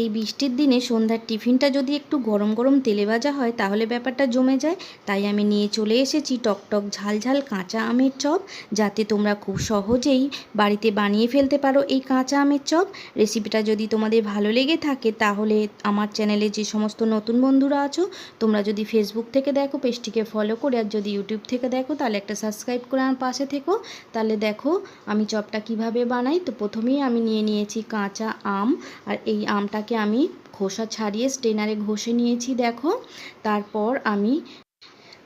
এই বৃষ্টির দিনে সন্ধ্যার টিফিনটা যদি একটু গরম গরম তেলে ভাজা হয়, তাহলে ব্যাপারটা জমে যায়। তাই আমি নিয়ে চলে এসেছি টকটক ঝাল ঝাল কাঁচা আমের চপ, যাতে তোমরা খুব সহজেই বাড়িতে বানিয়ে ফেলতে পারো এই কাঁচা আমের চপ। রেসিপিটা যদি তোমাদের ভালো লেগে থাকে, তাহলে আমার চ্যানেলে যে সমস্ত নতুন বন্ধুরা আছো, তোমরা যদি ফেসবুক থেকে দেখো, পেজটিকে ফলো করে, আর যদি ইউটিউব থেকে দেখো, তাহলে একটা সাবস্ক্রাইব করে আমার পাশে থেকো। তাহলে দেখো আমি চপটা কীভাবে বানাই। তো প্রথমেই আমি নিয়ে নিয়েছি কাঁচা আম, আর এই আমটাকে আমি খোসা ছাড়িয়ে স্টেনারে ঘষে নিয়েছি, দেখো। তারপর আমি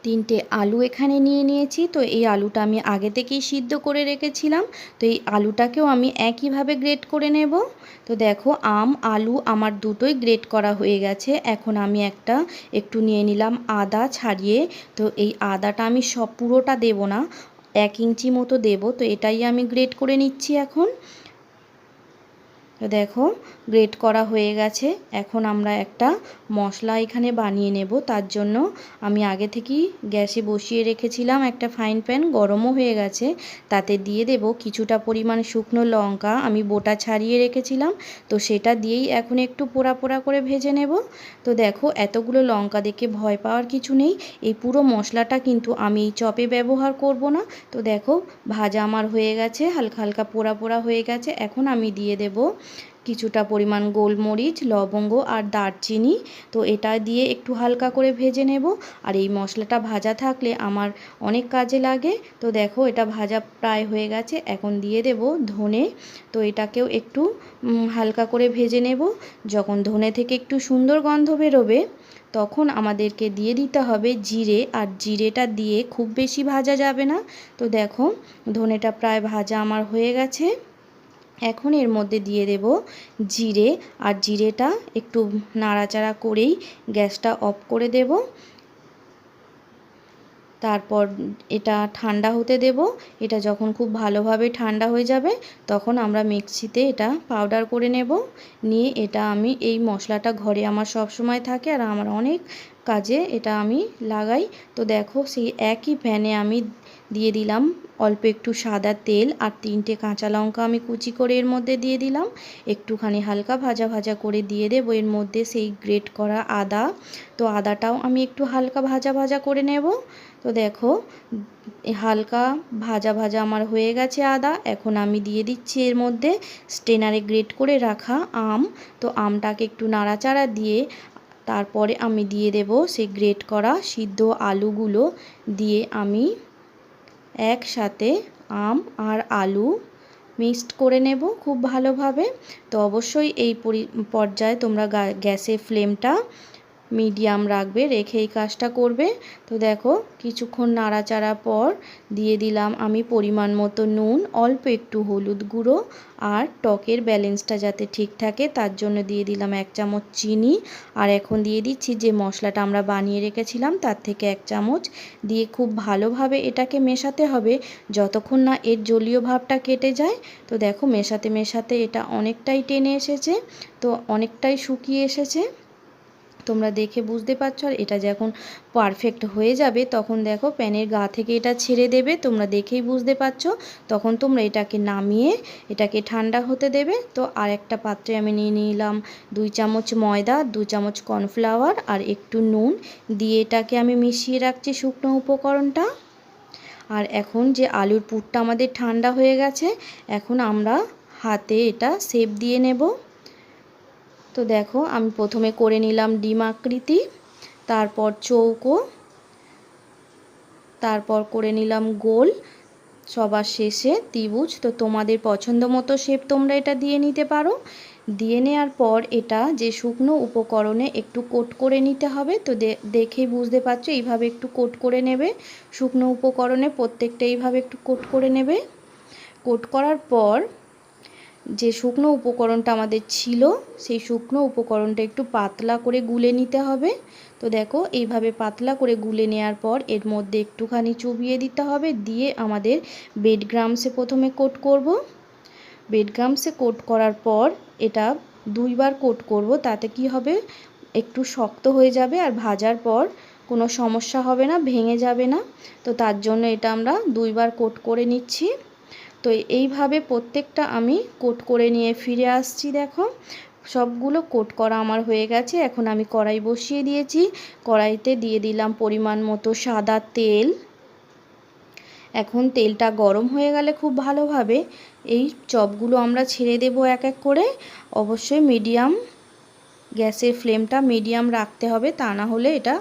তিনটে আলু এখানে নিয়ে নিয়েছি। তো এই আলুটা আমি আগে থেকেই সিদ্ধ করে রেখেছিলাম। তো এই আলুটাকেও আমি একইভাবে গ্রেট করে নেব। তো দেখো, আম, আলু আমার দুটোই গ্রেট করা হয়ে গেছে। এখন আমি একটা একটু নিয়ে নিলাম আদা ছাড়িয়ে। তো এই আদাটা আমি সব পুরোটা দেব না, এক ইঞ্চি মতো দেব। তো এটাই আমি গ্রেট করে নিচ্ছি এখন। দেখো গ্রেট করা হয়ে গেছে। এখন আমরা একটা মশলা এখানে বানিয়ে নেব। তার জন্য আমি আগে থেকেই গ্যাসে বসিয়ে রেখেছিলাম একটা ফাইন প্যান গরমও হয়ে গেছে। তাতে দিয়ে দেব কিছুটা পরিমাণ শুকনো লঙ্কা। আমি বোটা ছাড়িয়ে রেখেছিলাম। তো সেটা দিয়েই এখন একটু পোড়া পোড়া করে ভেজে নেব। তো দেখো, এতগুলো লঙ্কা দেখে ভয় পাওয়ার কিছু নেই। এই পুরো মশলাটা কিন্তু আমি এই চপে ব্যবহার করব না। তো দেখো, ভাজা আমার হয়ে গেছে, হালকা হালকা পোড়া পোড়া হয়ে গেছে। এখন আমি দিয়ে দেব কিছুটা পরিমাণ গোলমরিচ, লবঙ্গ আর দারচিনি। তো এটা দিয়ে একটু হালকা করে ভেজে নেব। আর এই মশলাটা ভাজা থাকলে আমার অনেক কাজে লাগে। তো দেখো, এটা ভাজা প্রায় হয়ে গেছে। এখন দিয়ে দেব ধনে। তো এটাকেও একটু হালকা করে ভেজে নেব। যখন ধনে থেকে একটু সুন্দর গন্ধ বেরোবে, তখন আমাদেরকে দিয়ে দিতে হবে জিরে। আর জিরেটা দিয়ে খুব বেশি ভাজা যাবে না। তো দেখো, ধনেটা প্রায় ভাজা আমার হয়ে গেছে। এখন এর মধ্যে দিয়ে দেব জিরে আর জিরেটা একটু নাড়াচাড়া করেই গ্যাসটা অফ করে দেব। তারপর এটা ঠান্ডা হতে দেব। এটা যখন খুব ভালোভাবে ঠান্ডা হয়ে যাবে তখন আমরা মিক্সিতে এটা পাউডার করে নেব। নিয়ে এটা আমি এই মশলাটা ঘরে আমার সব সময় থাকে আর আমার অনেক কাজে এটা আমি লাগাই। তো দেখো সেই একই প্যানে আমি দিয়ে দিলাম। অল্প একটু সাদা তেল আর তিনটে কাঁচা লঙ্কা আমি কুচি করে এর মধ্যে দিয়ে দিলাম। একটুখানি হালকা ভাজা ভাজা করে দিয়ে দেবো। এর মধ্যে সেই গ্রেট করা আদা। তো আদাটাও আমি একটু হালকা ভাজা ভাজা করে নেব। তো দেখো, হালকা ভাজা ভাজা আমার হয়ে গেছে আদা। এখন আমি দিয়ে দিচ্ছি এর মধ্যে স্টেনারে গ্রেট করে রাখা আম। তো আমটাকে একটু নাড়াচাড়া দিয়ে তারপরে আমি দিয়ে দেব সেই গ্রেট করা সিদ্ধ আলুগুলো। দিয়ে আমি একসাথে আম আর আলু মিক্সড করে নেব খুব ভালোভাবে। তো অবশ্যই এই পর্যায়ে তোমরা গ্যাসে ফ্লেমটা মিডিয়াম রাখবে, রেখে এই কাজটা করবে। তো দেখো, কিছুক্ষণ নাড়াচাড়া পর দিয়ে দিলাম আমি পরিমাণ মতো নুন, অল্প একটু হলুদ গুঁড়ো আর টকের ব্যালেন্সটা যাতে ঠিক থাকে তার জন্য দিয়ে দিলাম এক চামচ চিনি। আর এখন দিয়ে দিচ্ছি যে মশলাটা আমরা বানিয়ে রেখেছিলাম তার থেকে এক চামচ। দিয়ে খুব ভালোভাবে এটাকে মেশাতে হবে যতক্ষণ না এর জলীয় ভাবটা কেটে যায়। তো দেখো, মেশাতে মেশাতে এটা অনেকটাই টেনে এসেছে। তো অনেকটাই শুকিয়ে এসেছে। তোমরা দেখে বুঝতে পারছ, আর এটা যখন পারফেক্ট হয়ে যাবে, তখন দেখো প্যানের গা থেকে এটা ছেড়ে দেবে, তোমরা দেখেই বুঝতে পারছ, তখন তোমরা এটাকে নামিয়ে এটাকে ঠান্ডা হতে দেবে। তো আর একটা পাত্রে আমি নিয়ে নিলাম দুই চামচ ময়দা, দু চামচ কর্নফ্লাওয়ার আর একটু নুন, দিয়ে এটাকে আমি মিশিয়ে রাখছি শুকনো উপকরণটা। আর এখন যে আলুর পুরটা আমাদের ঠান্ডা হয়ে গেছে, এখন আমরা হাতে এটা সেপ দিয়ে নেব। তো দেখো, আমি প্রথমে করে নিলাম ডিম আকৃতি, তারপর চৌকো, তারপর করে নিলাম গোল, সবার শেষে ত্রিভুজ। তো তোমাদের পছন্দ মতো শেপ তোমরা এটা দিয়ে নিতে পারো। দিয়ে নেওয়ার পর এটা যে শুকনো উপকরণে একটু কোট করে নিতে হবে, তো দেখেই বুঝতে পারছ, এইভাবে একটু কোট করে নেবে। শুকনো উপকরণে প্রত্যেকটা এইভাবে একটু কোট করে নেবে। কোট করার পর যে শুকনো উপকরণটা আমাদের ছিল, সেই শুকনো উপকরণটা একটু পাতলা করে গুলে নিতে হবে। তো দেখো, এইভাবে পাতলা করে গুলে নেওয়ার পর এর মধ্যে একটুখানি চুবিয়ে দিতে হবে, দিয়ে আমাদের বেড গ্রামসে প্রথমে কোট করব। বেড গ্রামসে কোট করার পর এটা দুইবার কোট করব, তাতে কি হবে? একটু শক্ত হয়ে যাবে আর ভাজার পর কোনো সমস্যা হবে না, ভেঙে যাবে না। তো তার জন্য এটা আমরা দুইবার কোট করে নিচ্ছি। তো এইভাবে প্রত্যেকটা আমি কোট করে নিয়ে ফিরে আসছি, দেখো। সবগুলো কোট করা আমার হয়ে গেছে। এখন আমি কড়াই বসিয়ে দিয়েছি। কড়াইতে দিয়ে দিলাম পরিমাণ মতো সাদা তেল। এখন তেলটা গরম হয়ে গেলে খুব ভালোভাবে এই চপগুলো আমরা ছেড়ে দেব এক এক করে। অবশ্যই মিডিয়াম গ্যাসের ফ্লেমটা মিডিয়াম রাখতে হবে, তা না হলে এটা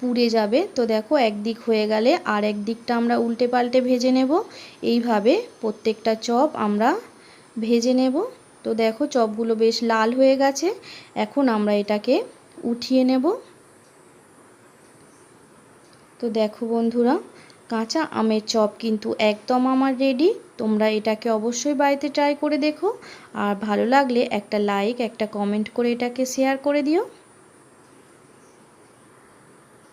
পুড়ে যাবে। তো দেখো একদিক হয়ে গেলে আর এক দিকটা আমরা উল্টে পাল্টে ভেজে নেব। এইভাবে প্রত্যেকটা চপ আমরা ভেজে নেব। তো দেখো, চপগুলো বেশ লাল হয়ে গেছে। এখন আমরা এটাকে উঠিয়ে নেব। তো দেখো বন্ধুরা, কাঁচা আমের চপ কিন্তু একদম আমার রেডি। তোমরা এটাকে অবশ্যই বাড়িতে ট্রাই করে দেখো। আর ভালো লাগলে একটা লাইক একটা কমেন্ট করে এটাকে শেয়ার করে দিও।